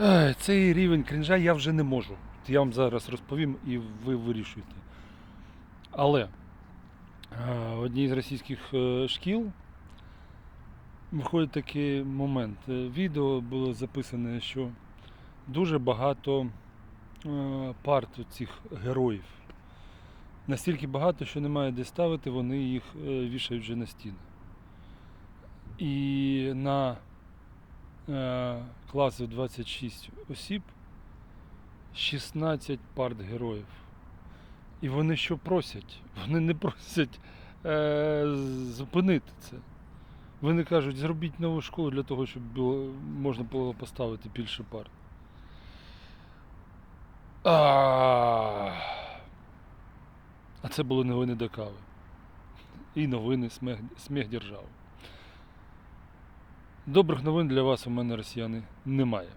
Е, Цей рівень крінжа я вже не можу. Я вам зараз розповім і ви вирішуєте. Але е, в одній з російських е, шкіл виходить такий момент. Е, Відео було записане, що дуже багато е, парт цих героїв. Настільки багато, що немає де ставити, вони їх е, вішають вже на стіни. І на е, класи 26 осіб 16 парт героїв. І вони що просять? Вони не просять е, зупинити це. Вони кажуть, зробіть нову школу для того, щоб було, можна було поставити більше парт. А, а це були новини до кави. І новини сміх, сміх держави. Добрих новин для вас у мене росіяни немає.